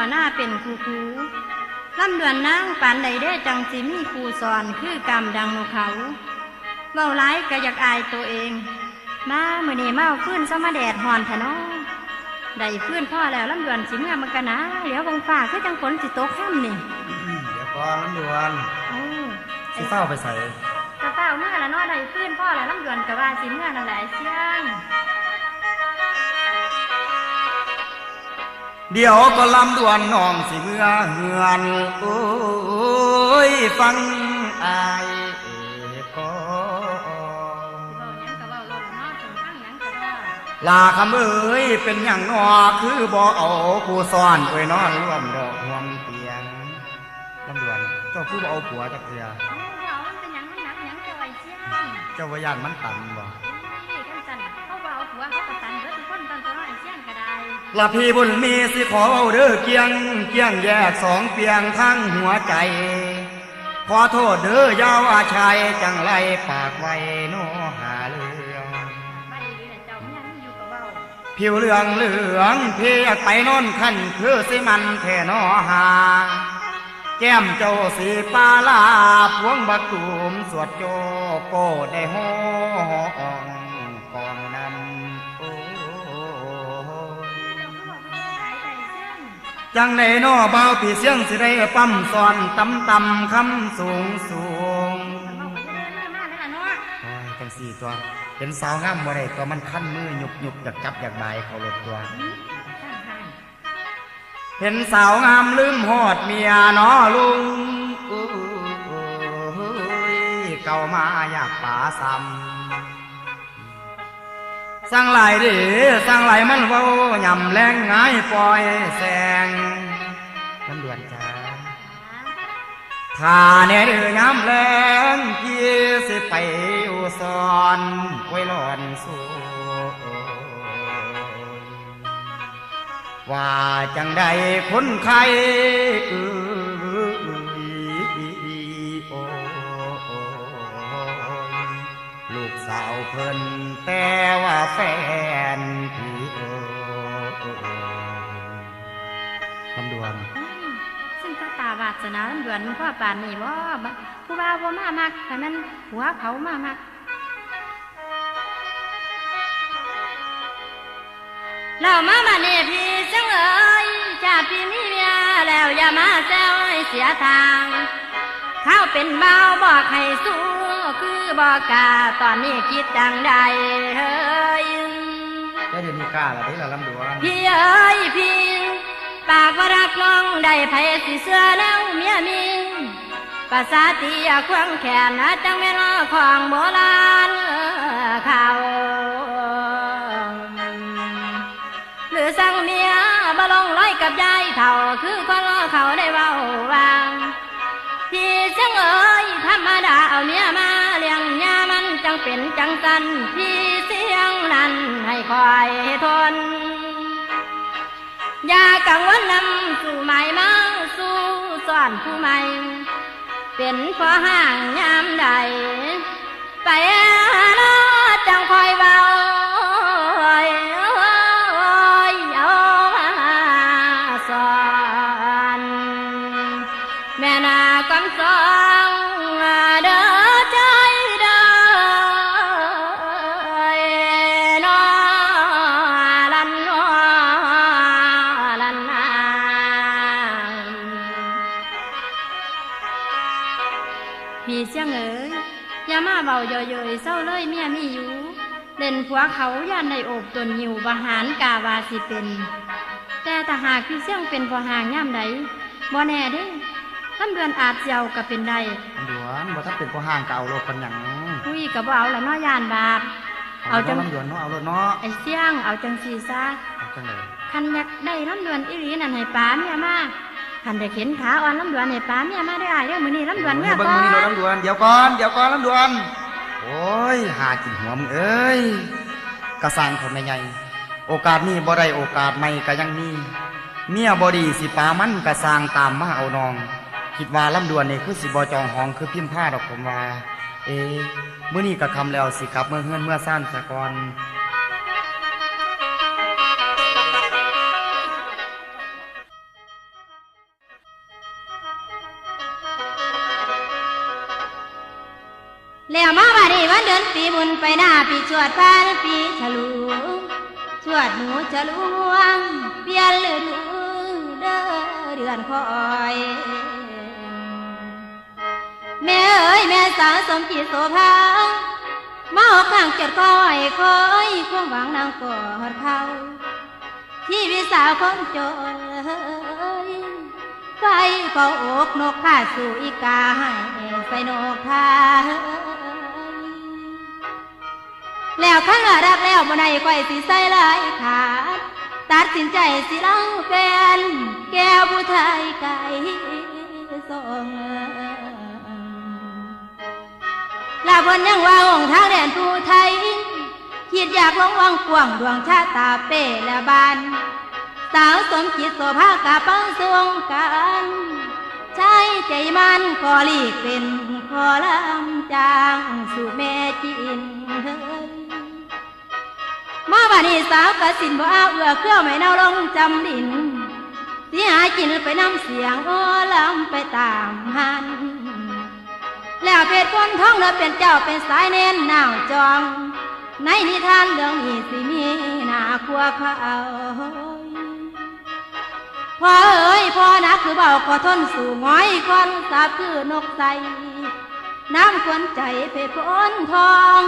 วหน้าเป็นครูครูลำดวนนางปานใดเด้จังสิมีครูสอนคือกรรมดังนกเขาเว้าร้ายก็อยากอายตัวเอง มามื้อนี้มาเอาฟื้นซะมาแดดหอนแท้เนาะได้ฟื้นพ่อแล้วลำดวนสิเมื่อมันกันนะเดี๋ยวบงฟ้าคือจังฝนสิตกค่ำนี่เดี๋ยวก่อนลำดวนโอ้สิเฝ้าไปใส่กระเป๋าเมื่อละเนาะได้ฟื้นพ่อแล้วลำดวนก็ว่าสิเมื่อนั่นแหละไอ้เชียง เดี๋ยวก็ลำดวนน้องสิเมื่อเฮือนโอ้ยฟังอายเอกก่อเว้าหยังก็เว้าโลดละเนาะถึงฟังหยังก็ได้ลาคำเอ้ยเป็นอย่างนอคือบ่เอาผู้ซ่อนไว้นอนร่วมดอกห่วงเตียงลำดวนเจ้าคือบ่เอาผัวจักเทื่อเอาเดี๋ยวมันเป็นหยังมันหนักหยังจะไว้เชียงเจ้าว่ายานมันตันบ่ ละพี่บุญมีสิขอเอาเด้อเกียง เกียงแยกสองเปียงทั้งหัวใจ ขอโทษเด้อยาวอาชัยจังไรปากไว้โนหาเรื่องผิวเหลืองเหลืองเพียไปนอนขันคือสิมันแท่นอหา แก้มเจ้าสีปลาลาพวงบักตูมสวดโจโกได้ห้อ จังในนอเบาพี่เสียงสิได้ปั๊มซอนตำตำคำสูงสูงก็จะเดินมาได้ละเนาะโอ้ยจังสี่ตัวเป็นสาวงามบ่ได้ตัวมันขั้นมือหยุบหยุบอยากจับอยากบายเขาหลดตัว เห็นสาวงามลืมหอดเมียน้อลุงอู้ยเก่ามาอยากป่าซ้ำ สั่งไหลดิสั่งไหลมันเว้ายำแรงง่ายปล่อยแสงน้ำดือนจ้าถ้าแน่เดือยามแรงพี่สิไปอุสอนไว้หลอนสู้ว่าจังใดคนไข้เอ้ย เพิ่นแต่ว่าแฟนพี่เอ้ยคำดวนซึ่งก็ตาวาสนาลำดวนมันพ่อป่านนี่บ่บ่ผู้บ่าวบ่มามักแต่มันหัวเขามามักเรามาบ้านนี้พี่จังเอ้ยชาติพี่มีเมียแล้วอย่ามาแซวให้เสียทางเขาเป็นเบาบอกให้สู้ คือบอกกาตอนนี้คิดดังใดเฮ้ยได้เดี๋ยวนี้กล้าแล้วได้ละลำดวนพี่เอ้ยพี่ปากว่ารักน้องได้ไผสิเสื้อแล้วเมียมีภาษาตีอยากควงแขนนะจังแม่นอของโบราณเออเขาหรือสั่งเมียบ่ลงร้อยกับยายเท่าคือคนรอเขาได้เว้าวางพี่เสียงเอ้ยธรรมดาเอาเมียมาเลี้ยงยามัน จังเป็นจังสันพี่เสียงนั้นให้คอยทน อย่ากังวลนำสู่ใหม่มาสู่ซ่อนผู้ใหม่ เป็นพอห่างยามใด ไปหาเเสียงเอ๋ยอย่ามาเบาเยอยๆเศร้าเลยเมียมีอยู่เล่นผัวเขาย่านในโอบตนหิวบาหารกาวาสิเป็น แต่ถ้าหากพี่เสียงเป็นพอหางย่ำใดบ่แน่เด้ลำเดือนอาจเจียวก็เป็นได้ลำดวนบ่ถ้าเป็นผู้ห่างก็เอาโลกปันหยังคุยกับบ่เอาละเน้อยานบาปเอาจังลำดวนเนาะเอาโลดเนาะไอ้เสียงเอาจังสีซะเอาจังเลยคันอยากได้ลำเดือนอีหลีนั่นให้ป้าเมียมา คันได้เข็นขาอ่อนลำเดือนให้ป้าเมียมาได้ออ้ายเด้อมื้อนี้ลำเดือนเมื่อเบิ่งก่อมือนี่นลำดวนเดี๋ยวก่อนเดี๋ยวก่อนลำดวนโอ้ยหากินหัวมึงเอ้ยกระสังคนใหญ่โอกาสนี้บ่ได้โอกาสใหม่ก็ยังมีเมียบ่ดีสิปามันกระสร้างตามมาเอานอง คิดว่าลำดวนนี่คือสิบ่จองห้องคือพิมพ์ผ้าดอกผมว่า เอ๊ะมื้อนี้ก็คำแล้วสิกลับเมื่อเฮือนเมื่อซ่านซะก่อน แล้วมาว่าดีวันเดือนปีบุญไปหน้าปีชวดพานปีฉลูชวดหนูฉลูงวงเปลี่ยนฤดูเด้อเดือนคอยแม่เอ๋ยแม่สาวสมจิตโสภามาออกข้างจดคอยคอยความหวังนางกอดเขาที่วิสาวคนจนไฟเฝ้าอกนกข้าสู่อีกาให้ใส่นกทา แล้วข้างรักแล้วบ่ในก้อยสิใส่ลายขาด ตัดสินใจสิเล่าแฟนแก้วผู้ไทยไก่ส่งลาพนยังว่าองค์ทางแดนผู้ไทย คิดอยากลงวังกวงดวงชาตาเป้และบาน สาวสมจิตโสภากาปังสวงกันใช้ใจมันขอหลีกเป็นขอลำจางสู่แม่จินเฮ้ บานี้สาวกสินบ่อาเอือเครื่อไม่เน่าลงจำดินสีหากินไปน้ำเสียงโอ้ลำไปตามหันแล้วเพชรคนท้องแล้วเป็นเจ้าเป็นสายเน้นหนาวจอง ในนิทานเรื่องนี้สิมีหนาครัวเขาพอเอ้ยพอนะคือเบาขอทนสู่ง้อยคอนสาบคือนกใสน้ำควนใจเพชรคนทอง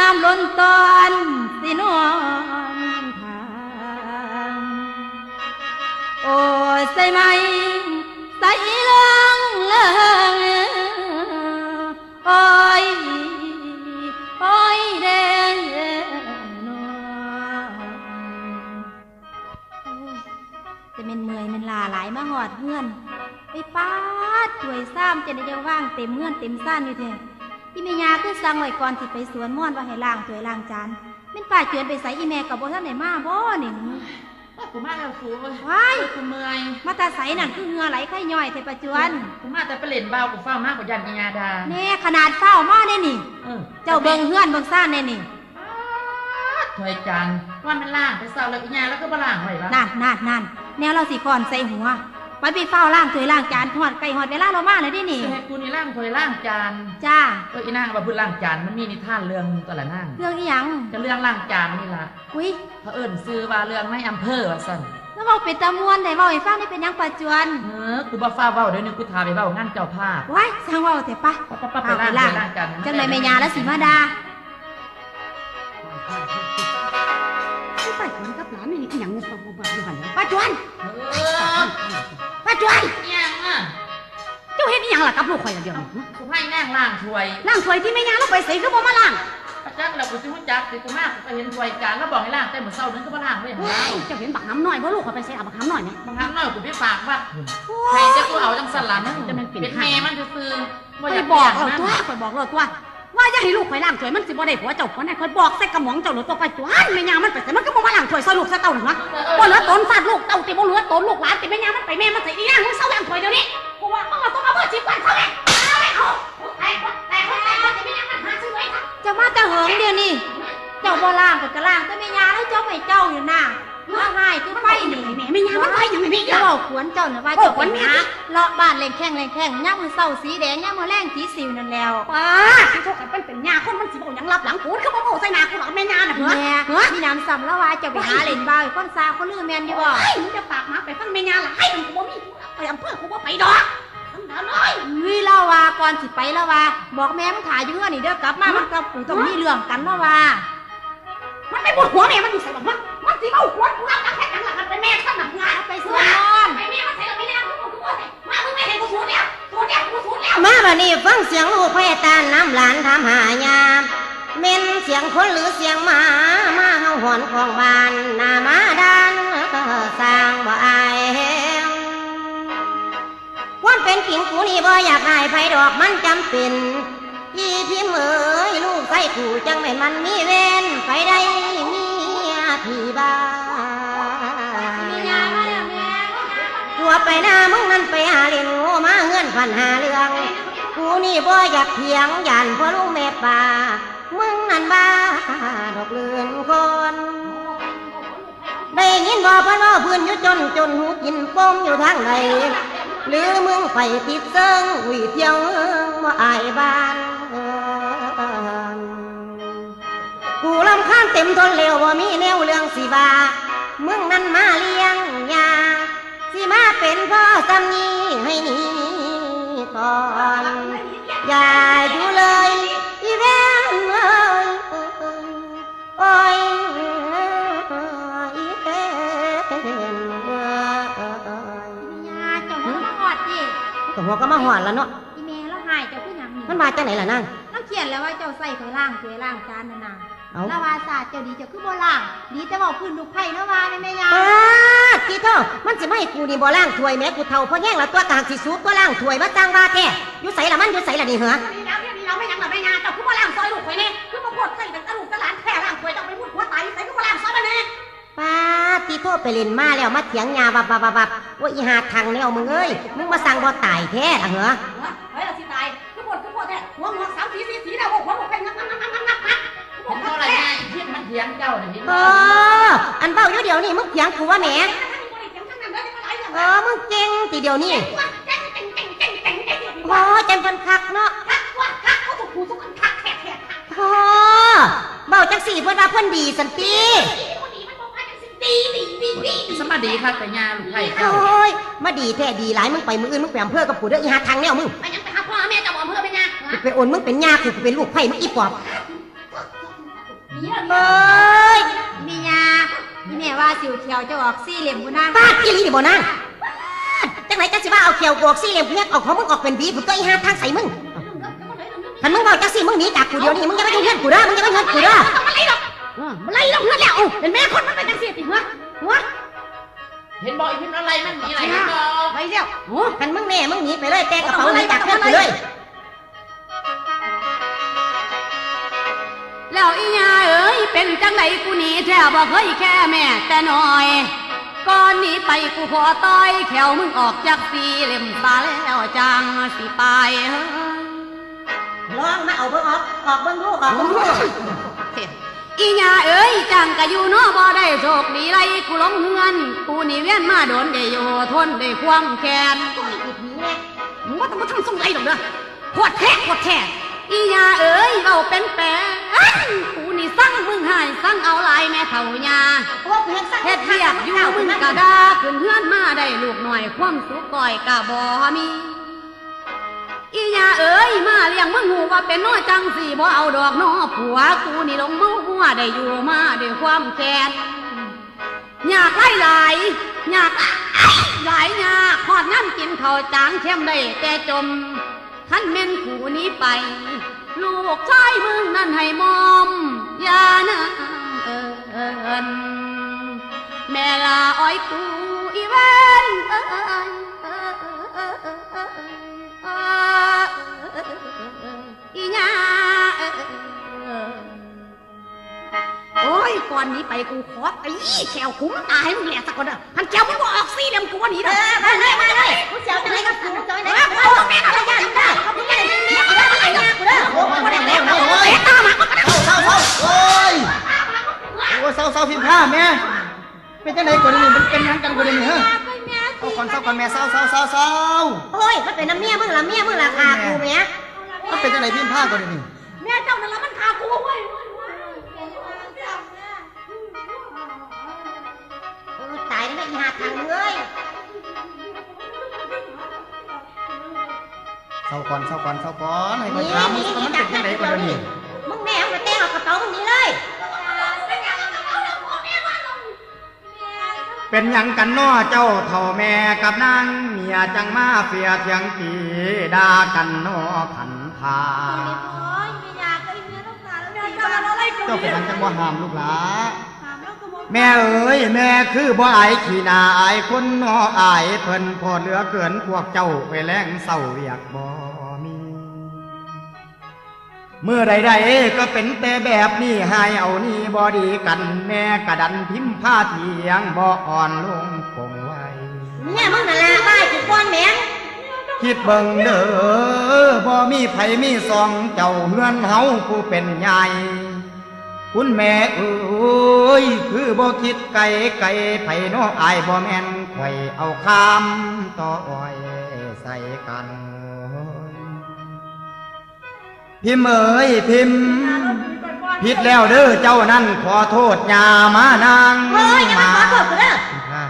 น้ำล้นตอนสินวนทางโอ้ใส่ไหมใส่เรื่องเรื่องโอ้ยโอ้ยเด่นนอโอ้ยจะเป็นเมื่อยมันลาหลายมาหอดเงื่อน ไปป้าดถวยซ้ำจะได้ยังว่างเต็มเงื่อนเต็มซ่านอยู่เถอะ ที่แม่ยาคือสั่งไว้ก่อนที่ไปสวนม่อนว่าให้ล้างถวยล้างจานแม่นป้าเจือนไปใส่อีแม่กับบ่ท่านไหนมาบ่หนิงกูมาแล้วสูว้ายกูเมื่อยมาตาใสนั่นคือเหงือไหลไข่ย่อยเทประจวนกูมาแต่ไปเล่นเบากูเฝ้ามากกว่ายันกิยาดาแน่ขนาดเฝ้ามาได้นี่เออเจ้าเบิงเฮือนเบิงซ่านแน่นี่ถวยจานว่ามันล่างไปเศร้าแล้วกิยาแล้วก็มาล่างไว้ปะนั่นนั่นนั่นแนวเราสีก่อนใส่หัว ไปไปเฝ้าล่างถวยล่างจานทอดไก่หอดเวลาเรามาเลยดินี่สิให้กูนี่ล่างถวยล่างจานจ้าเอออีนางว่าพูดล่างจานมันมีนิทานเรื่องตัวละนางเรื่องอีหยังจะเรื่องล่างจานนี่ล่ะอุ้ยเขาเอิ้นซื้อว่าเรื่องในอำเภอว่าซั่นแล้วเราเป็นตะมวนได้เว้าให้ฟังได้เป็นหยังประจวนเออกูบ่ฟ้าเว้าเดี๋ยวนี้กูทาไปเว้างานเจ้าภาพว้ายสร้างเว้าแต่ปะปะปะปะไปล่างถวยล่างจานจังเลยแม่ยาและสีมาดา กับหลานนี่อีหยังเนี่ยบ่บ่อยู่หั่นน่ะป้าจวนเออป้าจวนอีหยังอะเจ้าเฮ็ดอีหยังล่ะกับลูกข่อยล่ะเดี๋ยวนี้กูให้นางล่างถวยล้างถ้วยที่แม่ย่าเราไปใส่คือบ่มาล้างประจักแล้วกูสิรู้จักสิกูมากกูไปเห็นถวยจานแล้วบอกให้ล่างแต่เหมือนเศร้านั้นก็มาล่างไว้หั่นเฮ้ล่ะยเจ้าเห็นบักหำน้อยบ่ลูกข่อยไปใส่เอาบักหำน้อยไหมบางครั้งน้อยกูไปฝากวัดพุ่นใครจะกูเอาจังสันหลังจะเป็นเป็นแม่มันจะซื้อๆข่ว่าอยอยากบอกเลี้เรายงตัวนะข่อยบอกเราตัว ว่าอย่าให้ลูกข่อยล้างถ้วยมันสิบ่ได้ผัวเจ้าคนนั้นข่อยบอกใส่กระหม่อมเจ้าหรือตัวป้าจวนแม่ยามันไปใส่มันก็บ่มาล้างถ้วยซอยลูกซะเต้าหนึ่งวะบ่เหลือตนฟาดลูกเต้าติบ่เหลือตนลูกหลานติแม่ยามันไปแม่มันใส่อีหยังมึงเศร้าล้างถ้วยเดี๋ยวนี้กูว่ามึงเอาตัวมาเบิดสิบวันเขาแม่เอาแม่เอาแต่คนแต่คนแต่คนติแม่ยามันหาซื้อไว้ซะเจ้ามาแต่เหิงเดียวนี่เจ้าบ่ล่างกับกะล่างแต่แม่ยาแล้วเจ้าไปเจ้าอยู่น่ะ มาง่ายคือไฟนี่แม่ไม่ยามันไปยังไม่มีเจ้าเจ้าเอาขวนเจ้าเนี่ยว่าโอ้เจ้าขไปวนมีหาสิเลาะบ้านเล่งแข้งเล่งแข้งย่ามมือเศร้าสีแดงย่ามมือแรงสีสิวนั่นแล้วป้าที่โชคกันเป็นเป็นยาคนมันสิบอกยังรับหลังกูเขาบอกใส่หนากูหรอกแม่ยาน่ะเหรอแม่เหรอมีน้ำซ้ำแล้วว่าเจ้าไปหาเล่นบ้าวคนซาคนลือแมนอยู่บ่ไอ้มึงจะปากมาไปฟังแม่ยาละให้มันกูบ่มีไปอำเภอกูบ่ไปดอกทำดาวน้อยวิเล่าว่าก่อนสิไปแล้วว่าบอกแม่มึงถ่ายอยู่เงื่อนนี่เด้อกลับมามันกับกูต้องมีเรื่องกันแล้วว่ามันไม่ปวดหัวแม่มันอยู่ใส่หรอกมัน มันสิเอาหัวกูรับหลังแค่หลังหลังกันเป็นแม่ข้างหลังงานไปสวนนอนไปแม่มันใส่กับแม่ยากูบอกกูว่าใส่มามึงไม่เห็นกูสูดแล้วสูดแล้วกูสูดแล้วมาบัดนี้ฟังเสียงลูกพ่อตาน้ำหลานถามหายามเม่นเสียงคนหรือเสียงหมามาเฮาหอนของบ้านหน้ามาดานสร้างบ่อายแหงความเป็นจริงกูนี่บ่อยากอายไผดอกมันจำเป็นอีพี่เหมยลูกใส่กูจังแม่นมันมีเวนไปได้ เมียที่บ้านมียามาแล้วแม่หัวไปหน้ามึงนั่นไปหาเลี้ยงงูมาเงื่อนพันหาเรื่อง กูนี่บ่อยากเถียงยันพ่อลุงแม่ป่ามึงนั่นบ้าดอกเลือนคนได้ยินบ่เพิ่นว่าเพื้นอยู่จนจนหูกินป้มอยู่ทางใดหรือมึงไปติดเซิงวิเที่ยวว่าอายบ้าน ลำข้างเต็มทนเร็วว่ามีแนวเรื่องสิบาเมึงนั่นมาเลี้ยงยาสิมาเป็นพ่อสามีให้หนี่ก่อนอย่าอยู่เลยอีแวนเอ้ยโอ้ยอีแวนเอ้ยยาเจ้าหัวมาหอดดิก็หัวก็มาหอนแล้วเนาะอีเมลแล้วหายเจ้าคือหยังนี่มันมาจากไหนล่ะนางเราเขียนแล้วว่าเจ้าใส่ถ้วยล่างถ้วยล่างจานนั่นน่ะ เอ้าแล้วว่าศาสตร์เจ้าดีเจ้าคือบ่ล่างดีแต่บอกพื้นลูกไผ่แล้วว่าแม่แม่ยาป้าดที่เท่ามันสิไม่ให้กูนี่บ่ล่างถวยแม่กูเท่าเพราะแย่งละตัวกลางสิสูบตัวล่างถวยมาจ้างว่าแท้อยู่ใส่ละมันอยู่ใส่ละนี่เหรอนี่แล้วนี่แล้วไม่ยังหลับไม่งานเจ้าคือมาล่างซอยลูกไปเนี่ยคือมาปวดใส่แต่กระดูกกระหลานแค่ล่างถวยเจ้าไปพูดหัวตายใส่คือมาล่างซอยมาเนี่ยป้าดที่โทษไปเล่นมาแล้วมาเถียงยาบับบับบับบับว่าอีหาทางแนวมึงเอ้ยมึงมาสั่งบ่ตายแท้ละเหรอ ถียงเจ้าเนี่ยเห็นเอบ่ออันเบ้าอยู่เดี๋ยวนี้มึงเถียงกูว่าแหมเออมึงเก่งทีเดียวนี่โอ้จันเพิ่นคักเนาะโอ้เบ้าจักสี่เพิ่นว่าเพิ่นดีสันติสมาดีครับแต่ยาลูกไผ่โอเจ้า้ยมาดีแท้ดีหลายมึงไปมืออื่นมึงไปอำเภอกับกูเด้ออีหาทางแนวมึงไปโอนมึงเป็นญากูกูเป็นลูกไผ่มึงอีปอบ เอ้ยมียาอีแม่ว่าสิวเขียวเจ้าออกสี่เหลี่ยมกูนั่งปาดอีหลีดิบ่นางจังไหนจังสิว่าเอาเขียวกวกสี่เหลี่ยมเพียกเอาของมึงออกเป็นบีผมตัวอีหาทางใส่มึงคันมึงบอกจังสิมึงหนีจากกูเดียวนี้มึงจะไม่ยุ่งเงินกูเด้อมึงจะไม่เงินกูเด้อมันไล่ลงเงินแล้วเป็นแม่คนมันเป็นจังสีติหัวหัวเห็นบ่อีพิมพ์อะไรมันมีอะไรเห็นบ่ไปเจ้าโอ้คันมึงแน่มึงหนีไปเลยแต่กระเป๋าหนีจากเพื่อนกูเลย แล้วอีญาเอ้ยเป็นจังไหนกูหนีแท้บ่เคยแค่แม่แต่น้อย ก่อนหนี้ไปกูขอต้อยแขวมึงออกจากสีเล่มตาแล้วจังสิไปเฮ้ยลองมาเอาเบิ่งออกออกเบิ่งลูกออกเบิ่งลูกอีญาเอ้ยจังกะอยู่เนอบ่ได้โชคดีไรกูหลงเฮือนกูนี่เวียนมาโดนได้อยู่ทนได้ความแค้นมึงว่าต้องมาทำส่งไรดอกเด้อโคตรแท้โคตรแท้ อีญาเอ้ยเอาเป็นแปะกูนี่สั่งมึงใหายสั่งเอาหลายแม่เฒ่ายาเพราะว่ากูเฮ็ดสักเฮ็ดเวียกอยู่มึงกะดาขึ้นเฮือนมาได้ลูกหน่อยความสุขก่อยกะบ่มีอียาเอ้ยมาเลี้ยงมึงหูว่าเป็นน้อยจังสีบ่เอาดอกน้อผัวกูนี่ลงเมาหัวได้อยู่มาด้วยความแค้นอยากไล่หลายอยากหลายอยากขอดน้ำกินข้าวจานเข้มได้แต่จม ขันเม่นผูนี้ไป ลูกชายมึงนั่นให้มอมอย่านะเอินแม่ลาอ้อยกูอีเวนเอ ก่อนนี้ไปกูขอตีแขวคุ้มตายมึงแหละสักคนเด้อพันแขวมึงบ่ออกซี่เหลี่ยมกูว่าหนีเอเด้ออมาเลยมาเลยกูเสียวจังไหนกับกูจังไหนเอ้ยกับกูเอาตรงนี้เอาตรงนี้กูได้กูได้กูได้กูได้กูได้โอ้กูได้แล้วโอ้ยเตะตามาก็ได้เศร้าเศร้าโอ้ยโอ้ยเศร้าเศร้าพิมพ์ผ้าแม่เป็นจังไหนก่อนนี่มันเป็นหยังกันก่อนนี่ฮะเอาก่อนเศร้าก่อนแม่เศร้าเศร้าเศร้าเศร้าโอ้ยมันเป็นน้ำเมียมึงละเมียมึงละคากูแม่มันเป็นจังไหนพิมพ์ผ้าก่อนนี่แม่เจ้านั่นละมันขากูเว้ย หาทางเลยเศร้าก่อนเศร้าก่อนเศร้าก่อนให้ก่อนถามมันมันเป็นจังไหนก่อนนี่มึงแน่มึงเต้เอากระเป๋ามึงนี้เลย เป็นหยังกันน้อเจ้าเท่าแม่กับนางเมียจังมาเสียเถียงตีด่ากันน้อขันพาเจ้าเป็นหยังจังว่าห้ามลูกหลา แม่เอ๋ยแม่คือบ่อายขี้หนาอายคนน้ออายเพิ่นพอเหลือเกินพวกเจ้าไปแล้งเศร้าเวียกบ่มีเมื่อใดๆก็เป็นแต่แบบนี้ให้เอานี่บอดีกันแม่กระดันพิมพ์ผ้าเทียงบ่อ่อนลงคงไว้เนี่ยมึงน่ะละบ้ายกูก้อนแมงคิดเบิ่งเด้อบ่มีไผมีซองเจ้าเฮือนเฮาผู้เป็นใหญ่ คุณแม่เอ้ยคือบ่คิดไกลไกลไผน้ออายบ่แม่นข่อยเอาคำต่ออ้อยใส่กันพิมพ์เอ๋ยพิมพ์ผิดแล้วเด้อเจ้านั่นขอโทษยามานางเฮ้ยอย่ามาขอโทษกูเด้อว่า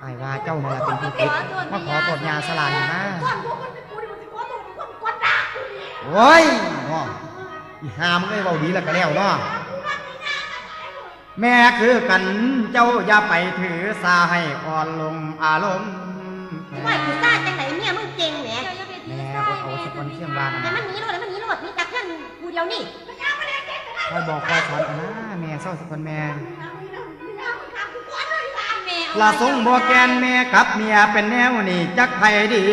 ไอ้ว่าเจ้านั่นล่ะเป็นผู้ผิดมาขอโทษยาสลายนะก่อนพวกมันเป็นกูนี่มันสิขอโทษคนกดด่ากูนี่โอ้ยน้ออีหามงเอ้ยเบาดีแล้วก็แล้วเนาะ แม่คือกันเจ้าอย่าไปถือสาให้อ่อนลงอารมณ์ว่ากูซ่าจังไหนเมียมึงเก่งแหมแม่อดเอาสักคนเชี่ยงบานแต่มันหนีโลดแล้วมันหนีโลดหนี่จากเพื่อนกูเดียวนี่คอยบอกคอยสอนกันนะแม่เศร้าสักคนแม่ละสงบ่แกนแม่กับเมียเป็นแนวนี่จักไผดี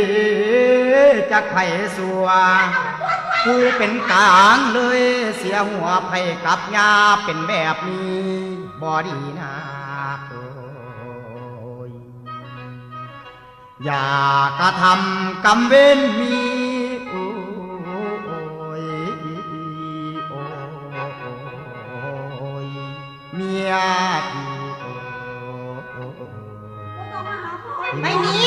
จักไผสัวผู้เป็นกลางเลยเสียหัวไผกับยาเป็นแบบนี้ บ่ดีนะโอยอย่ากระทำกรรมเว้นมีโอ้ยโอ้ยเมียพี่โอ้ยไม่มี